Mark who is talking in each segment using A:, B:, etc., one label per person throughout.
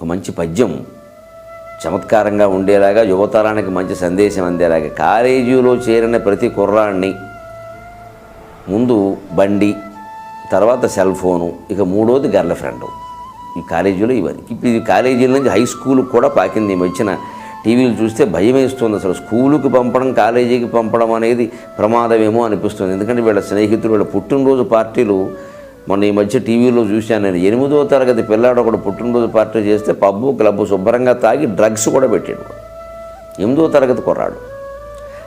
A: ఒక మంచి పద్యం. చమత్కారంగా ఉండేలాగా యువతరానికి మంచి సందేశం అందేలాగా కాలేజీలో చేరిన ప్రతి కుర్రాన్ని ముందు బండి తర్వాత సెల్ ఫోను ఇక మూడోది గర్ల్ ఫ్రెండ్. ఈ కాలేజీలో ఇవన్నీ. ఇప్పుడు ఇది కాలేజీల నుంచి హై స్కూల్కి కూడా పాకింది. ఈ మధ్యన టీవీలు చూస్తే భయం వేస్తుంది అసలు స్కూలుకి పంపడం కాలేజీకి పంపడం అనేది ప్రమాదమేమో అనిపిస్తుంది. ఎందుకంటే వీళ్ళ స్నేహితులు వీళ్ళ పుట్టినరోజు పార్టీలు మొన్న ఈ మధ్య టీవీలో చూశాను నేను. ఎనిమిదో తరగతి పిల్లాడు ఒకడు పుట్టినరోజు పార్టీ చేస్తే పబ్బు క్లబ్ శుభ్రంగా తాగి డ్రగ్స్ కూడా పెట్టాడు. ఎనిమిదో తరగతి కొర్రాడు.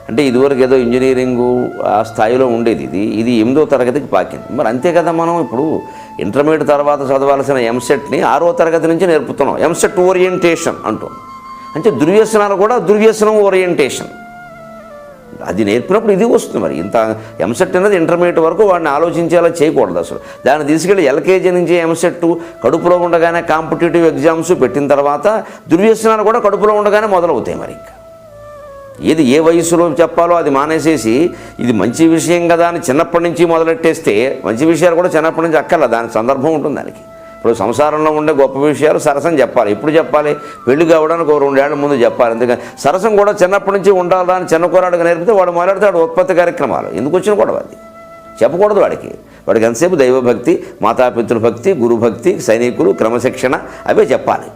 A: అంటే ఇదివరకు ఏదో ఇంజనీరింగు ఆ స్థాయిలో ఉండేది ఇది. ఇది ఎనిమిదో తరగతికి పాకింది. మరి అంతే కదా మనం ఇప్పుడు ఇంటర్మీడియట్ తర్వాత చదవాల్సిన ఎంసెట్ని ఆరో తరగతి నుంచి నేర్పుతున్నాం. ఎంసెట్ ఓరియంటేషన్ అంటూ. అంటే దుర్వ్యసనాలు కూడా దుర్వ్యసనం ఓరియంటేషన్. అది నేర్పినప్పుడు ఇది వస్తుంది మరి. ఇంత ఎంసెట్ అనేది ఇంటర్మీడియట్ వరకు వాడిని ఆలోచించేలా చేయకూడదు అసలు. దాన్ని తీసుకెళ్ళి ఎల్కేజీ నుంచి ఎంసెట్ కడుపులో ఉండగానే కాంపిటేటివ్ ఎగ్జామ్స్ పెట్టిన తర్వాత దుర్వ్యసనాలు కూడా కడుపులో ఉండగానే మొదలవుతాయి మరి ఇంకా. ఏది ఏ వయసులో చెప్పాలో అది మానేసేసి ఇది మంచి విషయం కదా అని చిన్నప్పటి నుంచి మొదలెట్టేస్తే మంచి విషయాలు కూడా చిన్నప్పటి నుంచి అక్కర్లా. దాని సందర్భం ఉంటుంది దానికి. ఇప్పుడు సంసారంలో ఉండే గొప్ప విషయాలు సరసం చెప్పాలి. ఎప్పుడు చెప్పాలి? పెళ్ళి కావడానికి ఒక రెండేళ్ళ ముందు చెప్పాలి. ఎందుకని? సరసం కూడా చిన్నప్పటి నుంచి ఉండాలా అని చిన్న కూరాడుగా నేర్పితే వాడు మాట్లాడతాడు ఉత్పత్తి కార్యక్రమాలు. ఎందుకు వచ్చిన కూడా అది? చెప్పకూడదు వాడికి. వాడికి ఎంతసేపు దైవభక్తి మాతాపితృ భక్తి గురుభక్తి సైనికులు క్రమశిక్షణ అవే చెప్పాలి.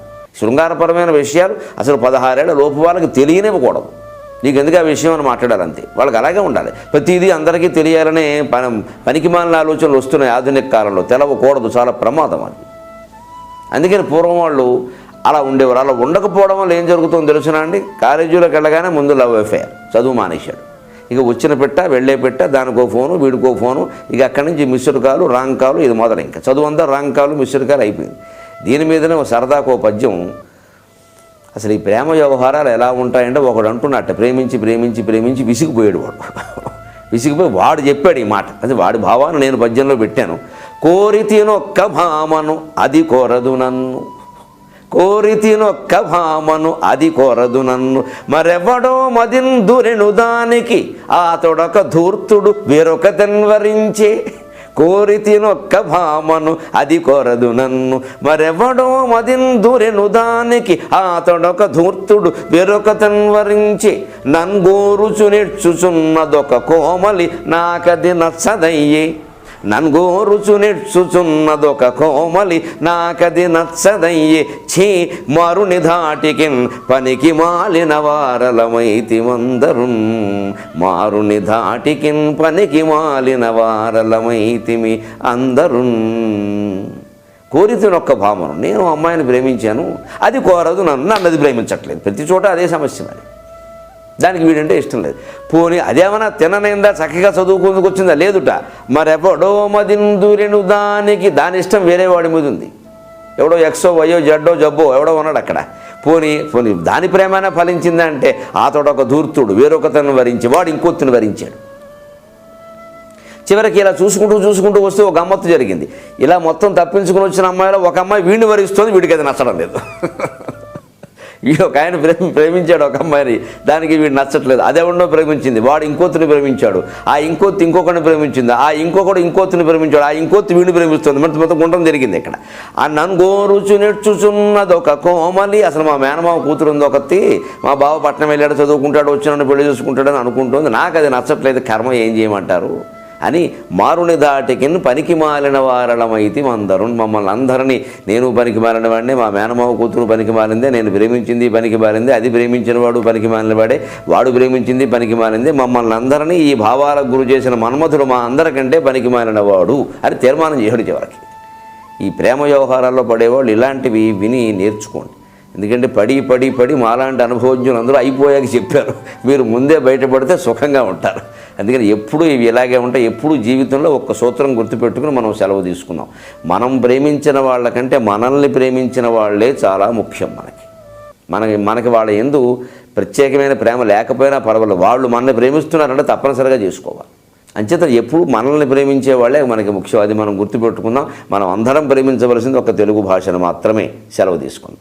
A: శృంగారపరమైన విషయాలు అసలు పదహారేళ్ళ లోపు వాళ్ళకి తెలియనివ్వకూడదు. నీకు ఎందుకు ఆ విషయం అని మాట్లాడాలంతే వాళ్ళకి అలాగే ఉండాలి. ప్రతిదీ అందరికీ తెలియాలనే పని పనికిమాలిన ఆలోచనలు వస్తున్నాయి ఆధునిక కాలంలో. తెలవకూడదు. చాలా ప్రమాదం అది. అందుకని పూర్వం వాళ్ళు అలా ఉండేవారు. అలా ఉండకపోవడం వల్ల ఏం జరుగుతుందో తెలుసునా అండి? కాలేజీలోకి వెళ్ళగానే ముందు లవ్ అఫేర్. చదువు మానేశాడు. ఇక వచ్చిన పెట్ట వెళ్ళే పెట్ట దానికో ఫోను వీడికో ఫోను ఇక అక్కడి నుంచి మిస్డ్ కాలు రాంగ్ కాలు ఇది మొదలు ఇంకా. చదువు అంతా రాంగ్ కాలు మిస్డ్ కాలు అయిపోయింది. దీని మీదనే ఓ సరదాకు ఓ పద్యం అసలు ఈ ప్రేమ వ్యవహారాలు ఎలా ఉంటాయంటే ఒకడు అంటున్నట్ట ప్రేమించి ప్రేమించి ప్రేమించి విసిగిపోయాడు వాడు విసిగిపోయి వాడు చెప్పాడు ఈ మాట. అది వాడి భావాన్ని నేను పద్యంలో పెట్టాను. కోరి తినొక్క భామను అది కోరదు నన్ను. కోరి తినొక్క భామను అది కోరదు నన్ను. మరెవడో మదిందురెను దానికి తొడక ధూర్తుడు వేరొక తెన్వరించే కోరి తినొక్క భామను అది కొరదు నన్ను. మరెవడో మదిందురెను దానికి అతడొక ధూర్తుడు వేరొక తన్వరించి నన్గోరుచు నెచ్చుచున్నదొక కోమలి నాకది నచ్చదయ్యే. నన్గోరుచు నెచ్చుచున్నదొక కోమలి నాకది నచ్చదయ్యే ఛీ మరుని ధాటికిన్ పనికి మాలిన వారలమైతి మందరున్ మారుని ధాటికిన్ పనికి మాలిన వారలమైతిమి అందరున్ ఒక్క భావన నేను అమ్మాయిని ప్రేమించాను అది కోరదు నన్ను నన్నది ప్రేమించట్లేదు. ప్రతి చోట అదే సమస్య మరి. దానికి వీడంటే ఇష్టం లేదు. పోనీ అదేమన్నా తిననేందా? చక్కగా చదువుకుందుకు వచ్చిందా? లేదుట. మరెవడో మదిందురెను దానికి దాని ఇష్టం వేరే వాడి మీద ఉంది. ఎవడో ఎక్సో వయో జడ్డో జబ్బో ఎవడో ఉన్నాడు అక్కడ. పోనీ పోనీ దాని ప్రేమైనా ఫలించిందా అంటే ఆతోడు ఒక ధూర్తుడు వేరొకతను వరించి వాడు ఇంకొత్తును వరించాడు. చివరికి ఇలా చూసుకుంటూ చూసుకుంటూ వస్తే ఒక గమ్మత్తు జరిగింది. ఇలా మొత్తం తప్పించుకుని వచ్చిన అమ్మాయిలో ఒక అమ్మాయి వీడిని వరిస్తుంది వీడికి అది నచ్చడం లేదు. వీడు ఒక ఆయన ప్రేమి ప్రేమించాడు ఒక అమ్మాయిని. దానికి వీడు నచ్చట్లేదు. అదెవడో ప్రేమించింది. వాడు ఇంకోతిని ప్రేమించాడు. ఆ ఇంకోతి ఇంకొకరిని ప్రేమించింది. ఆ ఇంకొకడు ఇంకోతిని ప్రేమించాడు. ఆ ఇంకోతి వీడిని ప్రేమిస్తుంది. మొత్తం మొత్తం గుండం జరిగింది ఇక్కడ. ఆ నన్ను గోరుచు నెచ్చుచున్నది ఒక కోమలి. అసలు మా మేనమామ కూతురు ఉంది ఒకటి. మా బావ పట్నం వెళ్ళాడు చదువుకుంటాడు వచ్చిన పెళ్ళి చూసుకుంటాడని అనుకుంటుంది. నాకు అది నచ్చట్లేదు. కర్మ ఏం చేయమంటారు? అని మారుని దాటికిన్ పనికి మాలిన వారళమైతి అందరు మమ్మల్ని అందరినీ నేను పనికి మాలిన వాడిని మా మేనమావ కూతురు పనికి మాలిందే నేను ప్రేమించింది పనికి మాలిందే అది ప్రేమించిన వాడు పనికి మాలిన వాడే వాడు ప్రేమించింది పనికి మాలిందే మమ్మల్ని అందరినీ ఈ భావాలకు గురి చేసిన మన్మధుడు మా అందరికంటే పనికి మాలిన వాడు అని తీర్మానం చేయడు చివరికి. ఈ ప్రేమ వ్యవహారాల్లో పడేవాళ్ళు ఇలాంటివి విని నేర్చుకోండి. ఎందుకంటే పడి పడి పడి మాలాంటి అనుభవజ్ఞులు అందరూ అయిపోయాక చెప్పారు. మీరు ముందే బయటపడితే సుఖంగా ఉంటారు. అందుకని ఎప్పుడు ఇవి ఇలాగే ఉంటాయి ఎప్పుడు జీవితంలో ఒక్క సూత్రం గుర్తుపెట్టుకుని మనం సెలవు తీసుకున్నాం మనం ప్రేమించిన వాళ్ళకంటే మనల్ని ప్రేమించిన వాళ్ళే చాలా ముఖ్యం మనకి. మనకి మనకి వాళ్ళ ఎందు ప్రత్యేకమైన ప్రేమ లేకపోయినా పర్వాలేదు. వాళ్ళు మనల్ని ప్రేమిస్తున్నారంటే తప్పనిసరిగా చేసుకోవాలి. అంచేత ఎప్పుడు మనల్ని ప్రేమించే వాళ్ళే మనకి ముఖ్యం. అది మనం గుర్తుపెట్టుకుందాం. మనం అందరం ప్రేమించవలసింది ఒక తెలుగు భాషను మాత్రమే సెలవు తీసుకుందాం.